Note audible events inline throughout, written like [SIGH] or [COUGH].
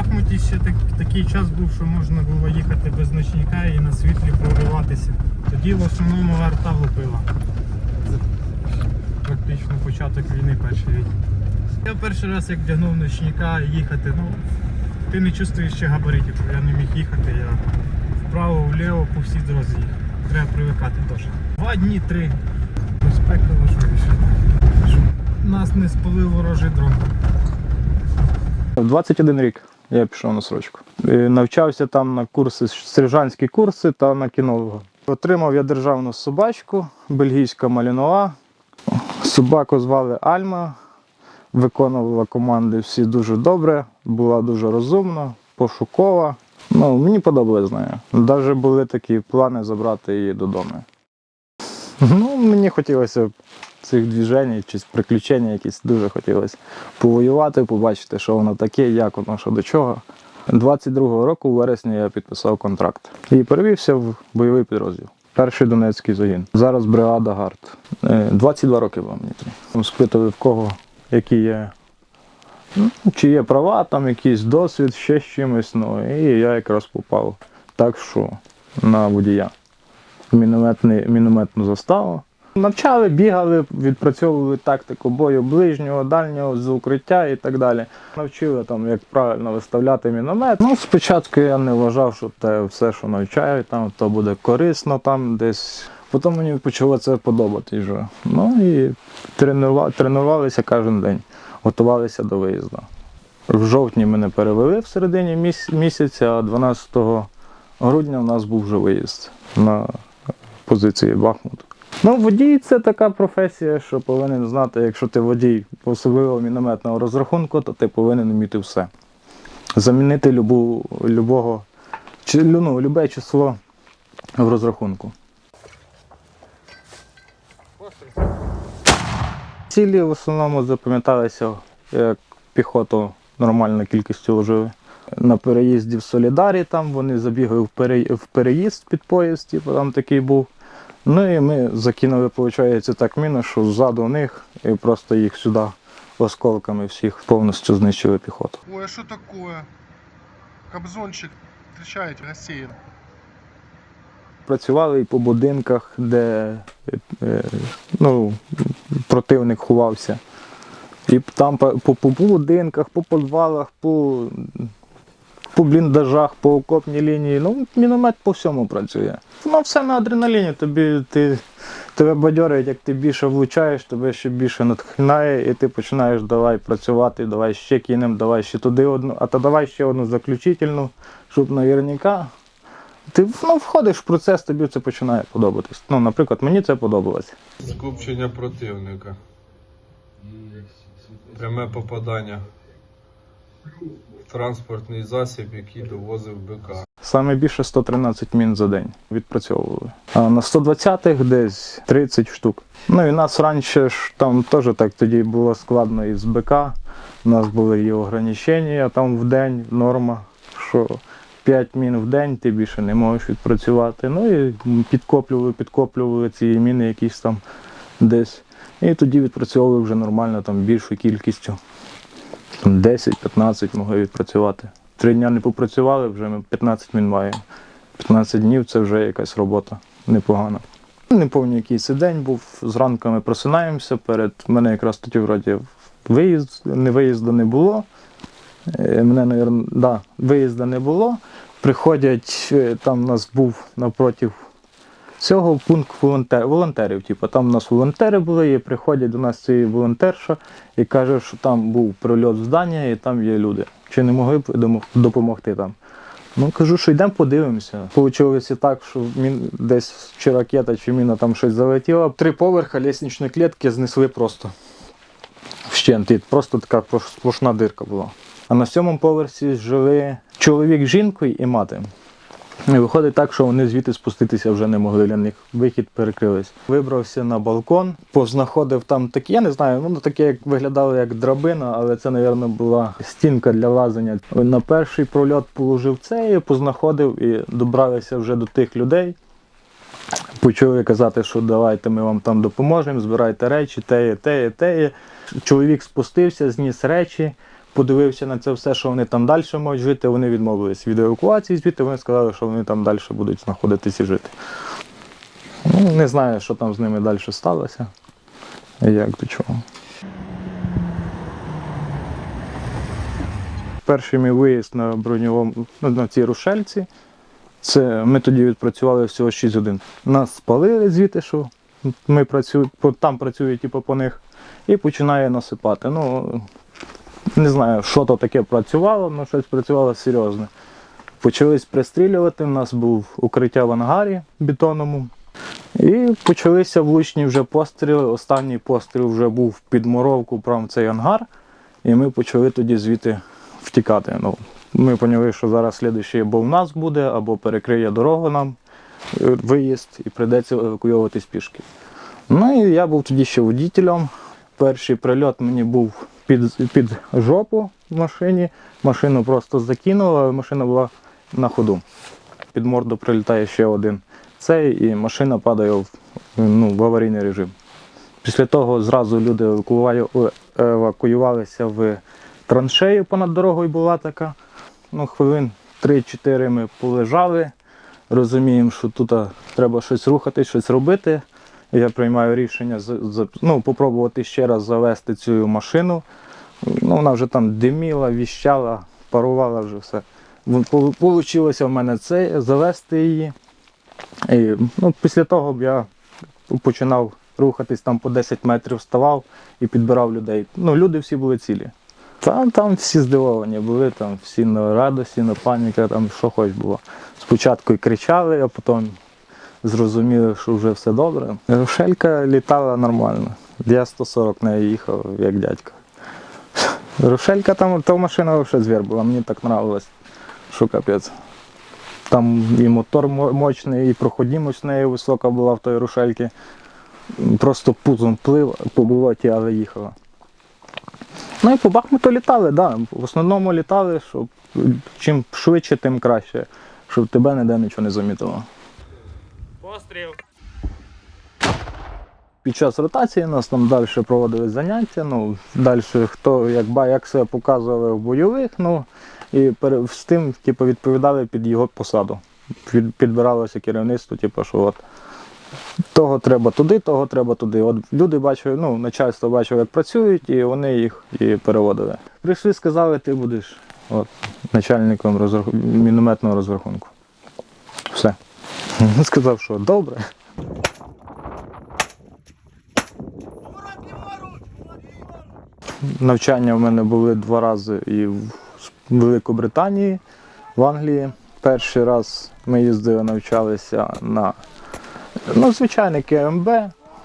Бахмуті ще так, такий час був, що можна було їхати без ночника і на світлі прориватися. Тоді в основному арта лупила. Це практично початок війни перший рік. Я перший раз як вдягнув ночника їхати, ну ти не чувствуєш ще габаритів, я не міг їхати, я вправо, вліво по всій дорозі їхав. Треба привикати теж. Два дні, три. Безпека важливіше. Щоб нас не спалив ворожий дрон. 21 рік я пішов на срочку. І навчався там на курси, сержантські курси та на кінолога. Отримав я державну собачку, бельгійська малінова. Собаку звали Альма, виконувала команди всі дуже добре, була дуже розумна, пошукова. Ну, мені подобалось з нею. Навіть були такі плани забрати її додому. Ну, мені хотілося цих движень чи приключень якісь дуже хотілося повоювати, побачити, що воно таке, як воно, що до чого. 22-го року, у вересні, я підписав контракт і перевівся в бойовий підрозділ. Перший Донецький загін. Зараз бригада ГАРД. Е, 22 роки було мені. Спитували в кого, які є. ну, Чи є права, там якийсь досвід, ще з чимось. Ну, і я якраз попав так, що на водія. Мінометний, мінометну заставу. Навчали, бігали, відпрацьовували тактику бою ближнього, дальнього, з укриття і так далі. Навчили там, як правильно виставляти міномет. Ну, спочатку я не вважав, що те все, що навчають, там, то буде корисно там десь. Потім мені почало це подобатись вже. Ну і тренува- тренувалися кожен день, готувалися до виїзду. В жовтні мене перевели в середині міс- місяця, а 12 грудня у нас був вже виїзд на позиції Бахмут. Ну, водій це така професія, що повинен знати, якщо ти водій особливо мінометного розрахунку, то ти повинен вміти все. Замінити любу, любого, чи, ну, любе число в розрахунку. Цілі в основному запам'яталися як піхоту нормальною кількістю ложили. На переїзді в Солідарі там вони забігли в переїзд під поїзд, типу, там такий був. Ну і ми закинули, виходить, так міну, що ззаду них і просто їх сюди осколками всіх повністю знищили піхоту. Ой, а что такое? Кобзончик встречаете, рассеян. Працювали і по будинках, де е, ну, противник ховався. І там по, по, по будинках, по підвалах, по, по бліндажах, по окопній лінії. Ну, міномет по всьому працює. Ну, все на адреналіні. Тобі, ти, тебе бадьорить, як ти більше влучаєш, тебе ще більше натхнає, і ти починаєш давай працювати, давай ще кинемо, давай ще туди одну, а то давай ще одну заключительну, щоб наверняка. Ти ну, входиш в процес, тобі це починає подобатись. Ну, наприклад, мені це подобалось. Скупчення противника. Пряме попадання. Транспортний засіб, який довозив БК. Саме більше 113 мін за день відпрацьовували. А на 120-х десь 30 штук. Ну і нас раніше ж там теж так тоді було складно із БК. У нас були і ограничення там в день, норма, що 5 мін в день ти більше не можеш відпрацювати. Ну і підкоплювали, підкоплювали ці міни якісь там десь. І тоді відпрацьовували вже нормально там більшою кількістю. Там 10-15 могли відпрацювати. Три дня не попрацювали, вже ми 15 мін маємо. 15 днів це вже якась робота непогана. Не пам'ятаю, який це день був. Зранку ми просинаємося. Перед мене якраз тоді вроді виїзд, не виїзду не було. Е, Мене, навірно, да, виїзду не було. Приходять, е, там у нас був напротив цього пункт волонтер, волонтерів. Типу, там у нас волонтери були, і приходять до нас ці волонтерша і каже, що там був прильот здання і там є люди. Чи не могли б допомогти там? Ну кажу, що йдемо подивимося. Получилося так, що мін, десь чи ракета, чи міна там щось залетіла. Три поверха лісничної клітки знесли просто вщент. Просто така сплошна дирка була. А на сьомому поверсі жили чоловік з жінкою і мати. І виходить так, що вони звідти спуститися вже не могли для них. Вихід перекрились. Вибрався на балкон, познаходив там такі, я не знаю, воно таке як виглядало як драбина, але це, мабуть, була стінка для лазання. На перший прольот положив це і познаходив і добралися вже до тих людей. Почали казати, що давайте ми вам там допоможемо, збирайте речі, теє, теє, теє. Чоловік спустився, зніс речі, подивився на це все, що вони там далі можуть жити. Вони відмовились від евакуації звідти. Вони сказали, що вони там далі будуть знаходитись і жити. Ну, не знаю, що там з ними далі сталося. Як до чого. Перший мій виїзд на броньовому на цій рушельці. Це ми тоді відпрацювали всього 6 годин. Нас спалили звідти, що ми працюємо, там працює типу, по них, і починає насипати. Ну, не знаю, що то таке працювало, але щось працювало серйозне. Почались пристрілювати, у нас був укриття в ангарі бетонному. І почалися влучні вже постріли. Останній постріл вже був під моровку прямо в цей ангар. І ми почали тоді звідти втікати. Ну, ми поняли, що зараз слідуючий або в нас буде, або перекриє дорогу нам е, виїзд, і прийдеться евакуйовуватись пішки. Ну і я був тоді ще водітелем. Перший прильот мені був під, під жопу в машині. Машину просто закинуло, машина була на ходу. Під морду прилітає ще один цей, і машина падає в, ну, в аварійний режим. Після того зразу люди евакуювалися в траншею понад дорогою була така. Ну, хвилин 3-4 ми полежали, розуміємо, що тут треба щось рухати, щось робити. Я приймаю рішення ну, попробувати ще раз завести цю машину. Ну, вона вже там диміла, віщала, парувала вже все. Получилося в мене це, завести її. І, ну, після того б я починав рухатись там по 10 метрів, вставав і підбирав людей. Ну, люди всі були цілі. Там, там всі здивовані були, там всі на радості, на паніка, там що хоч було. Спочатку і кричали, а потім зрозуміли, що вже все добре. Рошелька літала нормально. Я 140 нею їхав, як дядько. Рошелька там, та машина взагалі звір була, мені так нравилось, що капець. Там і мотор мо- мощний, і проходимость неї висока була в той рушельці. Просто пузом плив по болоті, але їхала. Ну і по Бахмуту літали, да. В основному літали, щоб чим швидше, тим краще, щоб тебе ніде нічого не замітило. Постріл. Під час ротації нас там далі проводили заняття. Ну, далі хто як, як себе показували в бойових, ну і з тим типу, відповідали під його посаду. Під, підбиралося керівництво, типу, що от того треба туди, того треба туди. От люди бачили, ну, начальство бачило, як працюють, і вони їх і переводили. Прийшли, сказали, ти будеш от, начальником розрах... мінометного розрахунку. Все. Сказав, що добре. Навчання в мене були два рази і в Великобританії, в Англії. Перший раз ми їздили, навчалися на ну, звичайне КМБ,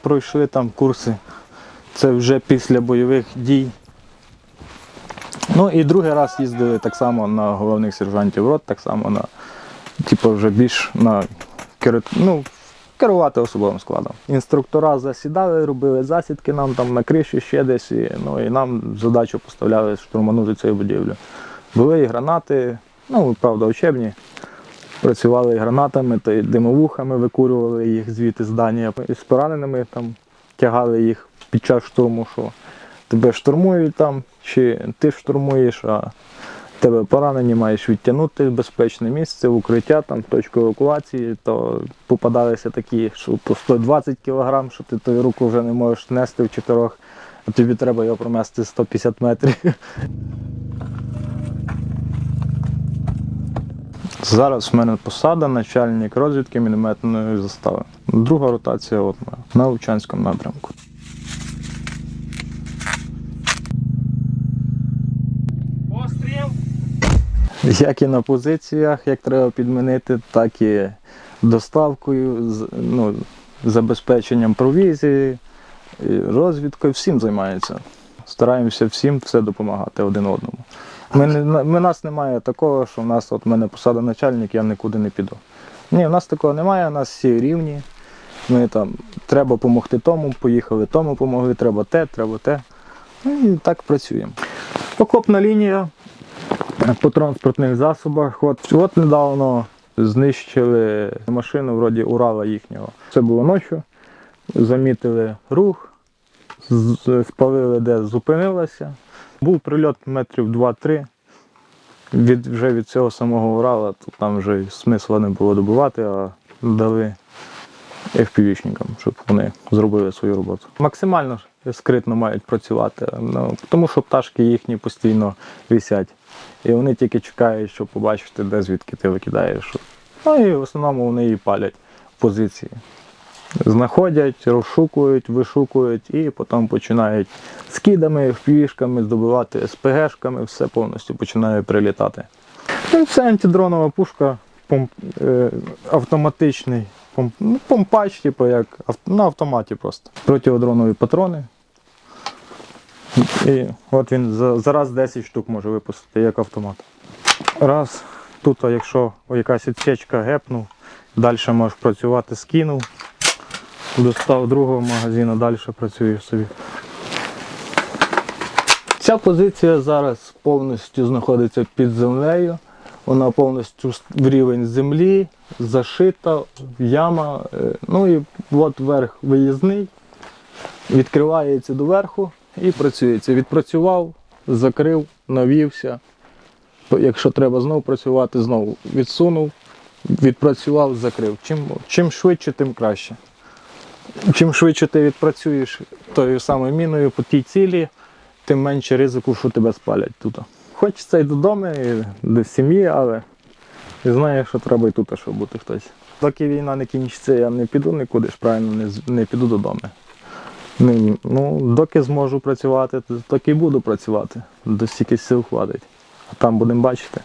пройшли там курси. Це вже після бойових дій. Ну і другий раз їздили так само на головних сержантів рот, так само на, типу, вже більш на ну, керувати особовим складом. Інструктора засідали, робили засідки нам там на криші ще десь, і, ну, і нам задачу поставляли штурманути цю будівлю. Були і гранати, ну, правда, учебні. Працювали гранатами, та й димовухами, викурювали їх звідти з. І з пораненими там тягали їх під час штурму, що тебе штурмують там, чи ти штурмуєш, а тебе поранені, маєш відтягнути в безпечне місце, в укриття, там, в точку евакуації, то попадалися такі, що по 120 кг, що ти тою руку вже не можеш нести в чотирьох, а тобі треба його промести 150 метрів. Зараз в мене посада, начальник розвідки мінометної застави. Друга ротація от на Лучанському напрямку. [LAUGHS] Як і на позиціях, як треба підмінити, так і доставкою, ну, забезпеченням провізії, розвідкою, всім займається. Стараємося всім все допомагати один одному. Ми, ми нас немає такого, що в нас от в мене посада начальник, я нікуди не піду. Ні, в нас такого немає, у нас всі рівні. Ми там треба допомогти тому, поїхали тому, помогли, треба те, треба те. Ну і так працюємо. Окопна лінія по транспортних засобах. От, от недавно знищили машину вроді Урала їхнього. Це було ночі. Замітили рух, спалили, де зупинилася. Був прильот метрів 2-3. Від, вже від цього самого Урала, то там вже смисла не було добувати, а дали FPV-шникам, щоб вони зробили свою роботу. Максимально скритно мають працювати, ну, тому що пташки їхні постійно висять. І вони тільки чекають, щоб побачити, де звідки ти викидаєш. Ну і в основному вони і палять позиції. Знаходять, розшукують, вишукують і потім починають скидами, впішками, здобивати СПГшками, все повністю починає прилітати. Ну, це антидронова пушка, помп, е, автоматичний помп, ну, помпач, типу, як на автоматі просто. Протиодронові патрони. І от він за, за раз 10 штук може випустити, як автомат. Раз, тут, якщо якась відсічка гепнув, далі можеш працювати, скинув, достав другого магазину, далі працюєш собі. Ця позиція зараз повністю знаходиться під землею. Вона повністю в рівень землі, зашита, яма. е, Ну і от верх виїзний, відкривається доверху і працюється. Відпрацював, закрив, навівся. Якщо треба знову працювати, знову відсунув, відпрацював, закрив. Чим, чим швидше, тим краще. Чим швидше ти відпрацюєш тою самою міною по тій цілі, тим менше ризику, що тебе спалять тут. Хочеться й додому, і до сім'ї, але і знаю, що треба і тут, щоб бути хтось. Доки війна не кінчиться, я не піду нікуди ж правильно, не, не піду додому. Не, ну, доки зможу працювати, доки і буду працювати, до стільки сил хватить. А там будемо бачити.